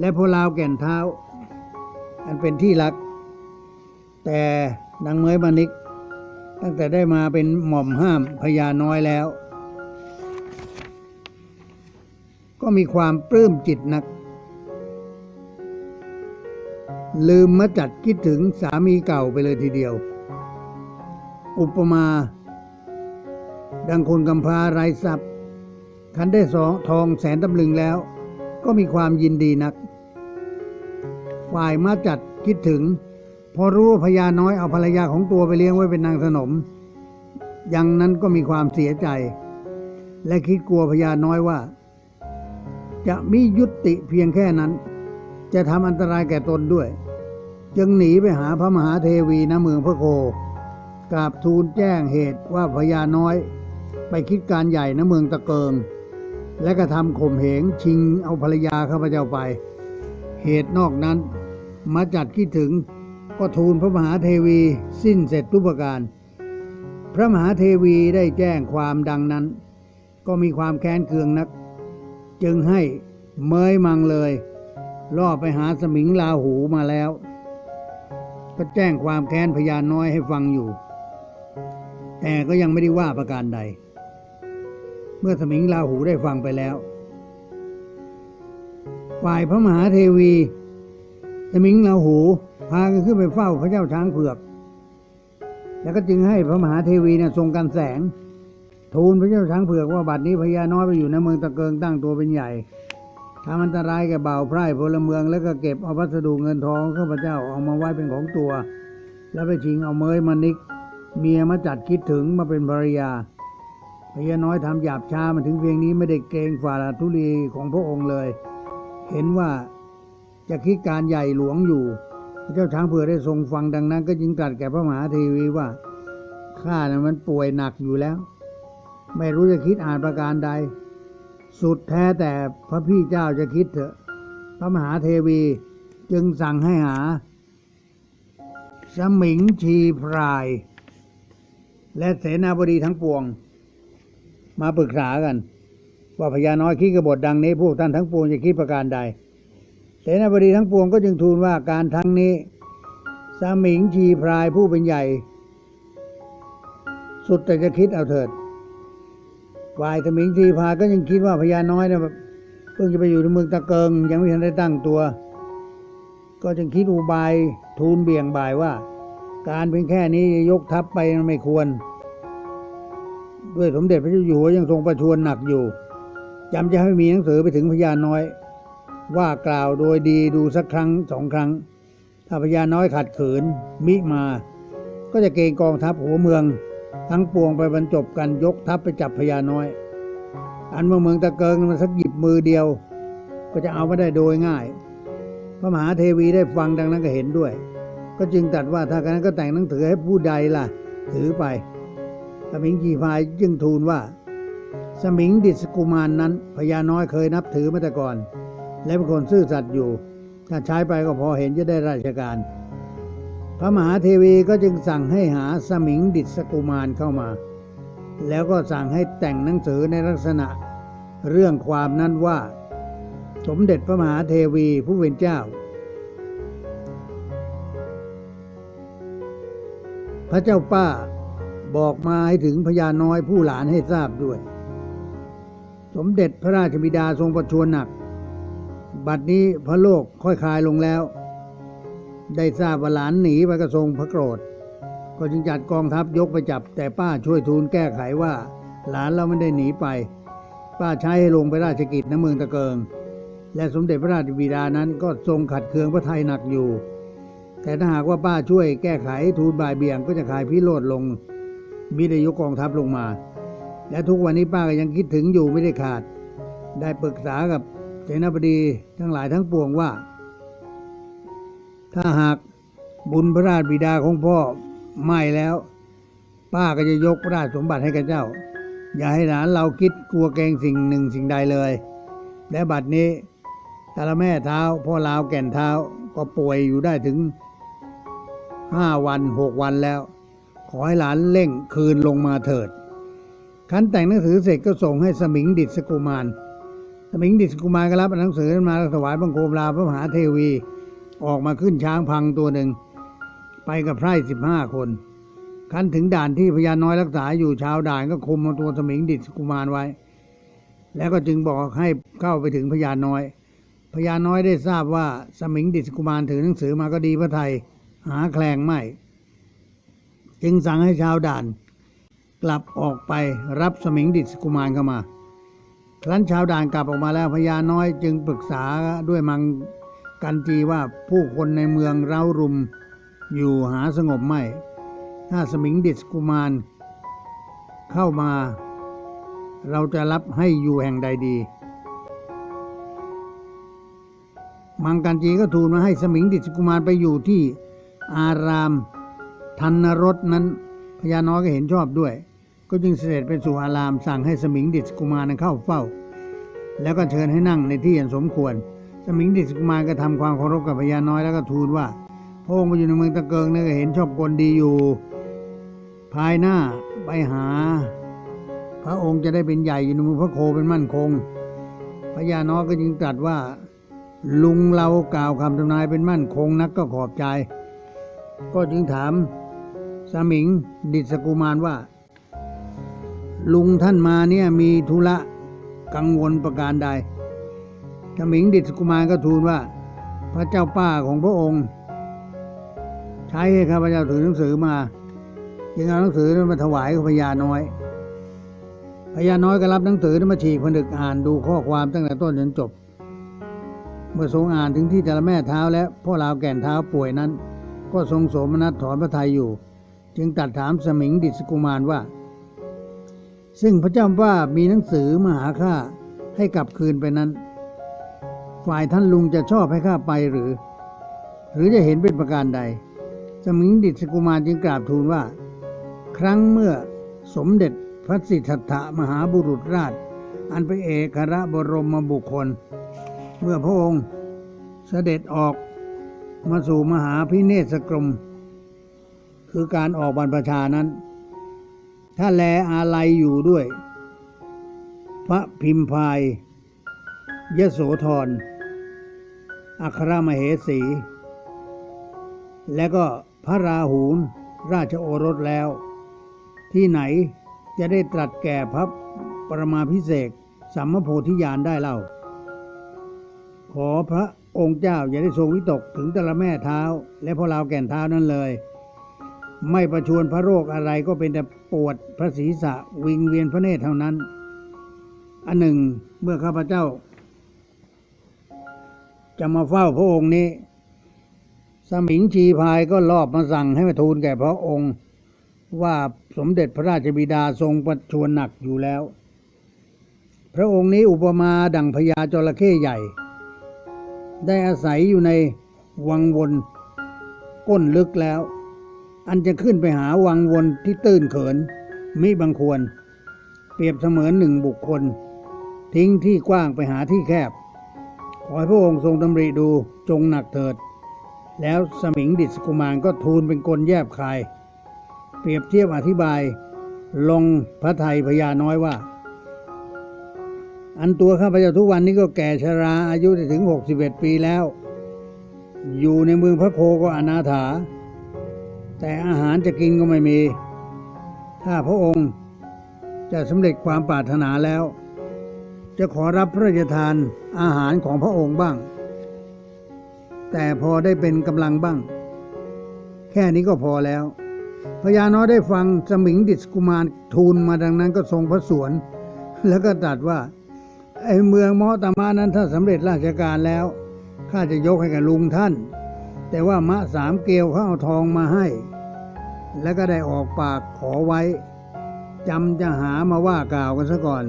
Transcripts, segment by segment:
และพลาวแก่นเท้า อันเป็นที่รัก แต่นางเมยมานิก ตั้งแต่ได้มาเป็นหม่อมห้ามพญาน้อยแล้ว ก็มีความปลื้มจิตนัก ลืมมาจัดคิดถึงสามีเก่าไปเลยทีเดียว อุปมา ดังคนกำพร้าไร้ทรัพย์คันได้สองทองแสนตำลึงแล้ว ก็มีความยินดีนัก ฝ่ายมาจัดคิดถึง พอรู้ว่าพญาน้อยเอาภรรยาของตัวไปเลี้ยงไว้เป็นนางสนม ยังนั้นก็มีความเสียใจ และคิดกลัวพญาน้อยว่า จะมียุติเพียงแค่นั้น จะทำอันตรายแก่ตนด้วย จึงหนีไปหาพระมหาเทวีณเมืองพระโคกราบทูลแจ้งเหตุว่าพญาน้อยไปคิดการใหญ่ณเมืองตะเกิง และกระทำข่มเหงชิงเอาภรรยาข้าพเจ้าไป เหตุนอกนั้น มาจัดคิดถึงก็ทูลพระมหาเทวีสิ้นเสร็จทุกประการ พระมหาเทวีได้แจ้งความดังนั้น ก็มีความแค้นเคืองนัก จึงให้เมยมังเลยล่อไปหาสมิงลาหูมาแล้ว ก็แจ้งความแค้นพญาน้อยให้ฟังอยู่ แต่ก็ยังไม่ได้ว่าประการใด เมื่อสมิงลาหูได้ฟังไปแล้ว ฝ่ายพระมหาเทวี สมิงลาหูพากันขึ้นไปเฝ้าพระเจ้าช้างเผือก แล้วก็จึงให้พระมหาเทวีเนี่ยทรงกันแสง ทูลพระเจ้าช้างเผือกว่าบัดนี้พญาน้อยไปอยู่ในเมืองตะเกิงตั้งตัวเป็นใหญ่ทำอันตรายแก่บ่าวไพร่พลเมืองแล้วก็เก็บเอาพัสดุเงินทองข้าพเจ้าเอามาไว้เป็นของตัว แล้วไปชิงเอาเมยมานิก เมียมาจัดคิดถึงมาเป็นภรรยาพญาน้อยทำหยาบช้ามาถึงเพียงนี้ไม่ได้เกรงฝ่าทุลีของพระองค์เลย เห็นว่า จะคิดการใหญ่หลวงอยู่ พระเจ้าช้างเผือกได้ทรงฟังดังนั้น ก็จึงตรัสแก่พระมหาเทวีว่าข้านะมันป่วยหนักอยู่แล้ว ไม่รู้จะคิดอ่านประการใด สุดแท้แต่พระพี่เจ้าจะคิดเถอะ พระมหาเทวีจึงสั่งให้หา สมิงชีพราย และเสนาบดีทั้งปวง มาปรึกษากัน ว่าพญาน้อยคิดกบฏดังนี้พวกท่านทั้งปวงจะคิดประการใด เสนาบดีทั้งปวงก็จึงทูลว่าการทั้งนี้สามิงชีพรายผู้เป็นใหญ่ สุดแต่จะคิดเอาเถิดฝ่ายสมิงชีพรายก็ยังคิดว่าพญาน้อยเนี่ยเพิ่งจะไปอยู่ในเมืองตะเกิง ยังไม่ทันได้ตั้งตัว ก็จึงคิดอุบายทูลเบี่ยงบ่ายว่า การเพียงแค่นี้ยกทัพไปไม่ควร ด้วยสมเด็จพระเจ้าอยู่หัวยังทรงประชวรหนักอยู่จำจะให้มีหนังสือไปถึงพญาน้อย ว่ากล่าวโดยดีดูสักครั้งสองครั้ง ถ้าพญาน้อยขัดขืนมิมา ก็จะเกณฑ์กองทัพหัวเมือง ทั้งปวงไปบรรจบกันยกทัพไปจับพญาน้อย อันเมืองเมืองตะเกิงมันสักหยิบมือเดียว ก็จะเอาไม่ได้โดยง่าย พระมหาเทวีได้ฟังดังนั้นก็เห็นด้วย ก็จึงตัดว่าถ้ากันนั้นก็แต่งหนังสือให้ผู้ใดล่ะ ถือไปสมิงจีพายจึงทูลว่า สมิงดิสกุมารนนั้นพญาน้อยเคยนับถือมาแต่ก่อน และเป็นคนซื่อสัตย์อยู่ ถ้าใช้ไปก็พอเห็นจะได้ราชการ พระมหาเทวีก็จึงสั่งให้หาสมิงดิสกุมารเข้ามา แล้วก็สั่งให้แต่งหนังสือในลักษณะ เรื่องความนั้นว่า สมเด็จพระมหาเทวีผู้เป็นเจ้า พระเจ้าป้าบอกมาให้ถึงพญาน้อยผู้หลานให้ทราบด้วย สมเด็จพระราชบิดาทรงประชวรหนัก บัดนี้พระโลกค่อยคลายลงแล้ว ได้ทราบว่าหลานหนีไปกระทรงพระโกรธ ก็จึงจัดกองทัพยกไปจับ แต่ป้าช่วยทูลแก้ไขว่า หลานเราไม่ได้หนีไป ป้าใช้ให้ลงไปราชกิจณเมืองตะเกิง และสมเด็จพระราชบิดานั้นก็ทรงขัดเคืองพระไทยหนักอยู่ แต่ถ้าหากว่าป้าช่วยแก้ไขทูลบ่ายเบี่ยงก็จะขายพิโรธลงมิได้ยกกองทัพลงมา และทุกวันนี้ป้าก็ยังคิดถึงอยู่ไม่ได้ขาด ได้ปรึกษากับ นาบดีทั้งหลายทั้งปวงว่า ถ้าหากบุญพระราชบิดาของพ่อไม่แล้ว ป้าก็จะยกพระราชสมบัติให้กับเจ้า อย่าให้หลานเราคิดกลัวเกรงสิ่งหนึ่งสิ่งใดเลย และบัดนี้ตาละแม่เท้าพ่อลาวแก่นเท้าก็ป่วยอยู่ได้ถึงห้าวันหกวันแล้ว ขอให้หลานเร่งคืนลงมาเถิด คันแต่งหนังสือเสร็จก็ส่งให้สมิงดิษกุมาร สมิงดิสกุมารก็รับหนังสือมาถวายบังคมลาพระมหาเทวี ออกมาขึ้นช้างพังตัวหนึ่ง ไปกับไพร่สิบห้าคนคันถึงด่านที่พญาน้อยรักษาอยู่ชาวด่านก็คุมตัวสมิงดิสกุมารไว้ แล้วก็จึงบอกให้เข้าไปถึงพญาน้อย พญาน้อยได้ทราบว่าสมิงดิสกุมารถือหนังสือมาก็ดีพระไทยหาแคลงไม่จึงสั่งให้ชาวด่าน กลับออกไปรับสมิงดิสกุมารเข้ามา ครั้นชาวด่านกลับออกมาแล้วพญาน้อยจึงปรึกษาด้วยมังกันจีว่าผู้คนในเมืองเร้ารุมอยู่หาสงบไม่ ถ้าสมิงดิสกุมาร เข้ามา เราจะรับให้อยู่แห่งใดดี มังกันจีก็ทูลมาให้สมิงดิสกุมารไปอยู่ที่อารามทันนรสนั้นพญาน้อยก็เห็นชอบด้วย ก็จึงเสด็จไปสู่อารามสั่งให้สมิงดิสกุมารนั้นเข้าเฝ้า แล้วก็เชิญให้นั่งในที่อันสมควร สมิงดิสกุมารก็ทำความเคารพกับพญาน้อยแล้วก็ทูลว่าพระองค์มาอยู่ในเมืองตะเกิงนี่ก็เห็นชอบกลดีอยู่ ภายหน้าไปหา พระองค์จะได้เป็นใหญ่อยู่ในมือพระโคเป็นมั่นคงพญาน้อยก็จึงตรัสว่า ลุงเรากล่าวคำทำนายเป็นมั่นคงนักก็ขอบใจ ก็จึงถามสมิงดิสกุมารว่า ลุงท่านมาเนี่ยมีธุระกังวลประการใดสมิงดิสกุมารก็ทูลว่า พระเจ้าป้าของพระองค์ ใช้ให้ข้าพเจ้าถือหนังสือมาจึงเอาหนังสือนั้นมาถวายกับพญาน้อยพญาน้อยก็รับหนังสือนั้นมาฉีกผนึกอ่านดูข้อความตั้งแต่ต้นจนจบ เมื่อทรงอ่านถึงที่แต่ละแม่เท้าและพ่อราวแก่นเท้าป่วยนั้น ก็ทรงโสมนัสถอนพระทัยอยู่ จึงตัดถามสมิงดิสกุมารว่า ซึ่งพระเจ้าว่ามีหนังสือมาหาข้าให้กลับคืนไปนั้น ฝ่ายท่านลุงจะชอบให้ข้าไปหรือ หรือจะเห็นเป็นประการใด สมิงดิสกุมารจึงกราบทูลว่า ครั้งเมื่อสมเด็จพระสิทธัตถะมหาบุรุษราช อันเป็นเอกระบรมบุคคล เมื่อพระองค์เสด็จออกมาสู่มหาพิเนศกรม คือการออกบรรพชานั้น ถ้าแลอาลัยอยู่ด้วย พระพิมพาย ยโสธร อัครมเหสี และก็พระราหูลราชโอรสแล้ว ที่ไหนจะได้ตรัสแก่พระประมาพิเศษสัมมโพธิญาณได้เล่า ขอพระองค์เจ้าอย่าได้ทรงวิตกถึงต่ละแม่เท้า และพวกเราแก่นเท้านั้นเลย ไม่ประชวนพระโรคอะไรก็เป็นแต่ปวดพระศีรษะวิงเวียนพระเนตรเท่านั้น อันหนึ่งเมื่อข้าพเจ้า จะมาเฝ้าพระองค์นี้ สมิงชีพายก็รอบมาสั่งให้มาทูลแก่พระองค์ ว่าสมเด็จพระราชบิดาทรงประชวรหนักอยู่แล้ว พระองค์นี้อุปมาดั่งพญาจระเข้ใหญ่ ได้อาศัยอยู่ในวังวนก้นลึกแล้ว อันจะขึ้นไปหาวังวนที่ตื้นเขินมิบังควร เปรียบเสมือนหนึ่งบุคคล ทิ้งที่กว้างไปหาที่แคบ ขอให้พระองค์ทรงดำริดูจงหนักเถิด แล้วสมิงดิสกุมารก็ทูลเป็นกลแยบคาย เปรียบเทียบอธิบาย ลงพระไทยพญาน้อยว่า อันตัวข้าพเจ้าทุกวันนี้ก็แก่ชราอายุถึง 61 ปีแล้ว อยู่ในเมืองพระโคก็อนาถา แต่อาหารจะกินก็ไม่มี ถ้าพระองค์จะสำเร็จความปรารถนาแล้ว จะขอรับพระราชทานอาหารของพระองค์บ้าง แต่พอได้เป็นกำลังบ้าง แค่นี้ก็พอแล้วพญาน้อยได้ฟังสมิงดิสกุมารทูลมาดังนั้นก็ทรงพระสวน แล้วก็ตรัสว่าไอ้เมืองมอตามานั้นถ้าสำเร็จราชการแล้วข้าจะยกให้กับลุงท่าน แต่ว่ามะสามเกลียวเขาเอาทองมาให้ แล้วก็ได้ออกปากขอไว้จำจะหามาว่ากล่าวกันซะก่อน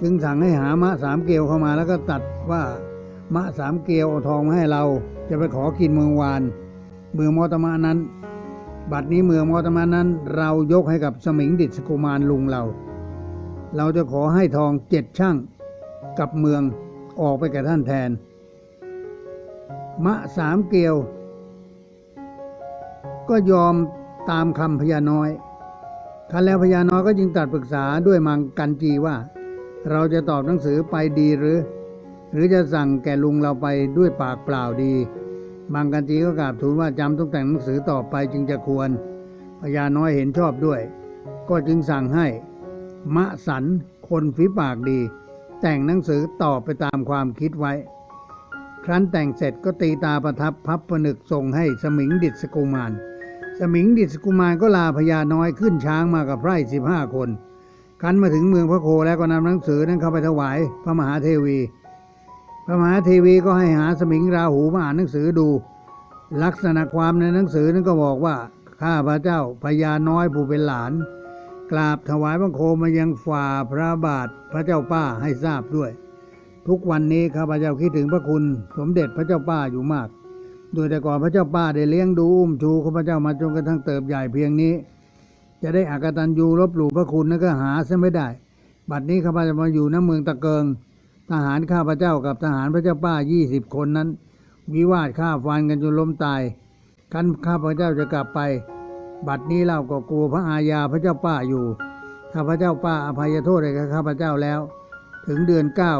จึงสั่งให้หามะสามเกลียวเข้ามาแล้วก็ตัดว่ามะสามเกลียวเอาทองมาให้เรา จะไปขอกินเมืองวาน เมืองมอตมานั้น บัดนี้เมืองมอตมานั้น เรายกให้กับสมิงดิสกุมารลุงเรา เราจะขอให้ทองเจ็ดช่างกับเมืองออกไปกับท่านแทน มะสามเกลียว ก็ยอมตามคำพญาน้อยคันแล้วพญาน้อยก็จึงตัดปรึกษาด้วยมังกันจีว่า เราจะตอบหนังสือไปดีหรือ หรือจะสั่งแก่ลุงเราไปด้วยปากเปล่าดีบางกันจีก็กราบทูลว่าจำต้องแต่งหนังสือต่อไปจึงจะควรพญาน้อยเห็นชอบด้วย ก็จึงสั่งให้ มะสันคนฝีปากดี แต่งหนังสือตอบไปตามความคิดไว้ ครั้นแต่งเสร็จก็ตีตาประทับพับผนึกส่งให้สมิงดิษกุมาร สมิงดิษกุมารก็ลาพญาน้อยขึ้นช้างมากับไพร่สิบห้าคนคันมาถึงเมืองพระโคแล้วก็นำหนังสือนั้นเข้าไปถวายพระมหาเทวี พระมหาเทวีก็ให้หาสมิงราหูมาอ่านหนังสือดู ลักษณะความในหนังสือนั้นก็บอกว่าข้าพระเจ้าพญาน้อยผู้เป็นหลาน กราบถวายบังคมมายังฝ่าพระบาทพระเจ้าป้าให้ทราบด้วย ทุกวันนี้ข้าพเจ้าคิดถึงพระคุณสมเด็จพระเจ้าป้าอยู่มาก โดยแต่ก่อนพระเจ้าป้าได้เลี้ยงดูอุ้มชูข้าพเจ้ามาจนกระทั่งเติบใหญ่เพียงนี้ จะได้อากตันยูลบหลู่พระคุณนั้นก็หาซะไม่ได้ บัดนี้ข้าพเจ้ามาอยู่ณเมืองตะเกิง ทหารข้าพเจ้ากับทหารพระเจ้าป้ายี่สิบคนนั้น วิวาทฆ่าฟันกันจนล้มตายคันข้าพเจ้าจะกลับไป บัดนี้เราก็กลัวพระอาญาพระเจ้าป้าอยู่ ข้าพเจ้าป้าอภัยโทษให้กับข้าพเจ้าแล้ว ถึงเดือนเก้า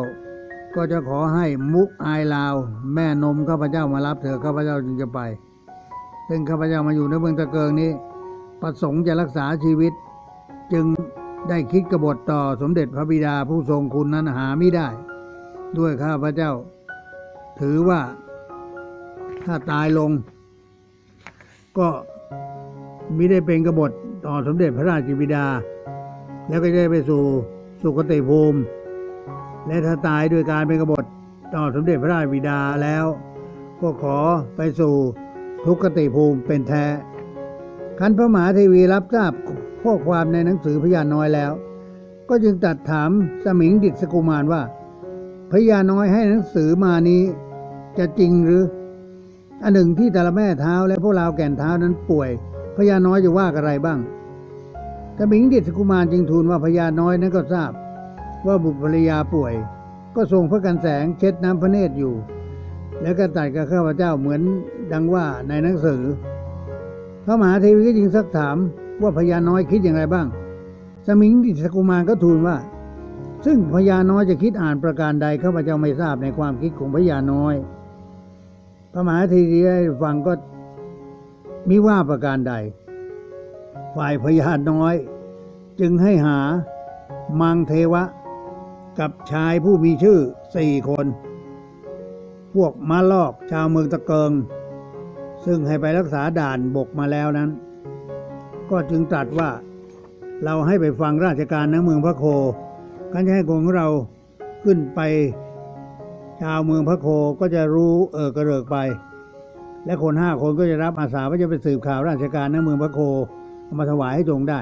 ก็จะขอให้มุกอายลาว แม่นมข้าพเจ้ามารับเถอะข้าพเจ้าจึงจะไป ซึ่งข้าพเจ้ามาอยู่ในเมืองตะเกิงนี้ ประสงค์จะรักษาชีวิต จึงได้คิดกบฏต่อสมเด็จพระบิดาผู้ทรงคุณนั้นหาไม่ได้ ด้วยข้าพเจ้า ถือว่าถ้าตายลง ก็มิได้เป็นกบฏต่อสมเด็จพระราชบิดา แล้วก็จะได้ไปสู่สุคติภูมิ และถ้าตายด้วยการเป็นกบฏต่อสมเด็จพระราชบิดาแล้ว ก็ขอไปสู่ทุกขติภูมิเป็นแท้ คันพระมหาเทวีรับทราบข้อความในหนังสือพญาน้อยแล้ว ก็จึงตัดถามสมิงดิษกุมารว่า พญาน้อยให้หนังสือมานี้จะจริงหรือ อันหนึ่งที่แต่ละแม่เท้าและพวกเราวแก่นเท้านั้นป่วย พญาน้อยจะว่าอะไรบ้างสมิงดิษกุมารจึงทูลว่าพญาน้อยนั้นก็ทราบ ว่าบุตรภรรยาป่วย ก็ทรงพระกันแสงเช็ดน้ำพระเนตรอยู่ แล้วก็ตัดกับข้าพเจ้าเหมือนดังว่าในหนังสือ พระมหาเทวีก็จึงซักถามว่าพญาน้อยคิดอย่างไรบ้าง สมิงดิษกุมารก็ทูลว่า ซึ่งพญาน้อยจะคิดอ่านประการใดข้าพเจ้าไม่ทราบในความคิดของพญาน้อย พระมหาเทวีได้ฟังก็มิว่าประการใด ฝ่ายพญาน้อย จึงให้หามังเทวะ กับชายผู้มีชื่อสี่คน พวกมาลอกชาวเมืองตะเกิง ซึ่งให้ไปรักษาด่านบกมาแล้วนั้น ก็จึงตรัสว่าเราให้ไปฟังราชการณเมืองพระโคการจะให้ของเราขึ้นไป ชาวเมืองพระโคก็จะรู้เออกระเริกไป และคนห้าคนก็จะรับอาสาว่าจะไปสืบข่าวราชการณเมืองพระโคเอามาถวายให้ทรงได้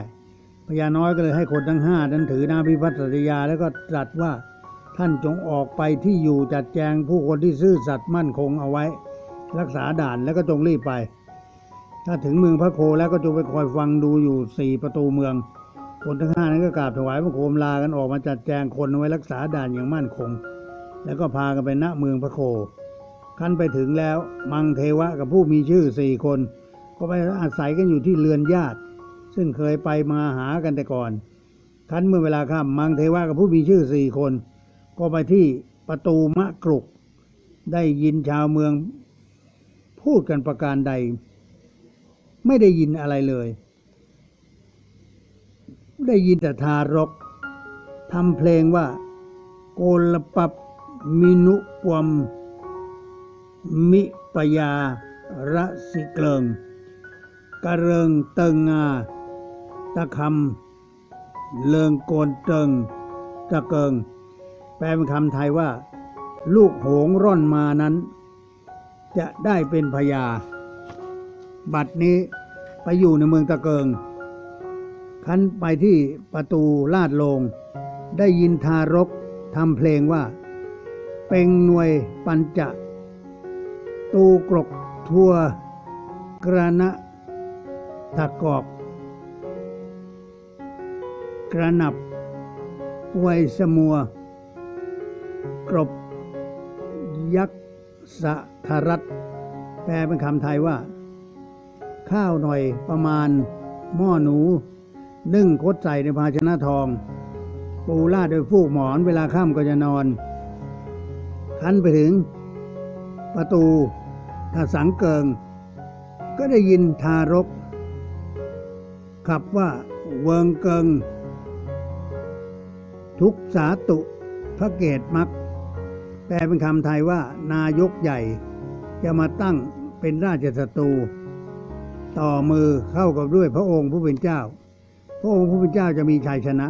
พญาน้อยก็เลยให้คนทั้งห้านั้นถือนาพิพัฒน์สัตยาแล้วก็ตรัสว่าท่านจงออกไปที่อยู่จัดแจงผู้คนที่ซื่อสัตย์มั่นคงเอาไว้ รักษาด่านแล้วก็จงรีบไป ถ้าถึงเมืองพระโคแล้วก็จงไปคอยฟังดูอยู่สี่ประตูเมือง คนทั้งห้านั้นก็กราบถวายพระโคมลากันออกมาจัดแจงคนเอาไว้รักษาด่านอย่างมั่นคง แล้วก็พากันไปณเมืองพระโคขั้นไปถึงแล้วมังเทวะกับผู้มีชื่อสี่คน ก็ไปอาศัยกันอยู่ที่เรือนญาติ ซึ่งเคยไปมาหากันแต่ก่อนคันเมื่อเวลาค่ำมังเทวะกับผู้มีชื่อสี่คน ก็ไปที่ประตูมะกรุก ได้ยินชาวเมือง พูดกันประการใด ไม่ได้ยินอะไรเลย ได้ยินแต่ทารกทำเพลงว่า โกลปับมินุปวม มิปยาระสิเกลิงกระเริงเติงงา ตะคำเลิงโกนเติงตะเกิง แปลเป็นคำไทยว่า ลูกโหงร่อนมานั้น จะได้เป็นพญา บัดนี้ไปอยู่ในเมืองตะเกิง คันไปที่ประตูลาดลง ได้ยินทารกทำเพลงว่า เป็งหน่วยปัญจะ ตูกรกทัวกระนะตะกอบ กระหนับไวสมัว กรบ ยักษ์สะทรัตแปลเป็นคำไทยว่า ข้าวหน่อยประมาณ หม้อหนู นึ่งคดใส่ในภาชนะทอง ปูราดโดยฟูกหมอนเวลาค่ำก็จะนอน คันไปถึง ประตูถ้าสังเกิง ก็ได้ยินทารกขับว่าเวิงเกิง ทุกสาตุพระเกตมัก แปลเป็นคำไทยว่า นายกใหญ่ จะมาตั้งเป็นราชศัตรูต่อมือเข้ากับด้วยพระองค์ผู้เป็นเจ้า พระองค์ผู้เป็นเจ้าจะมีชัยชนะ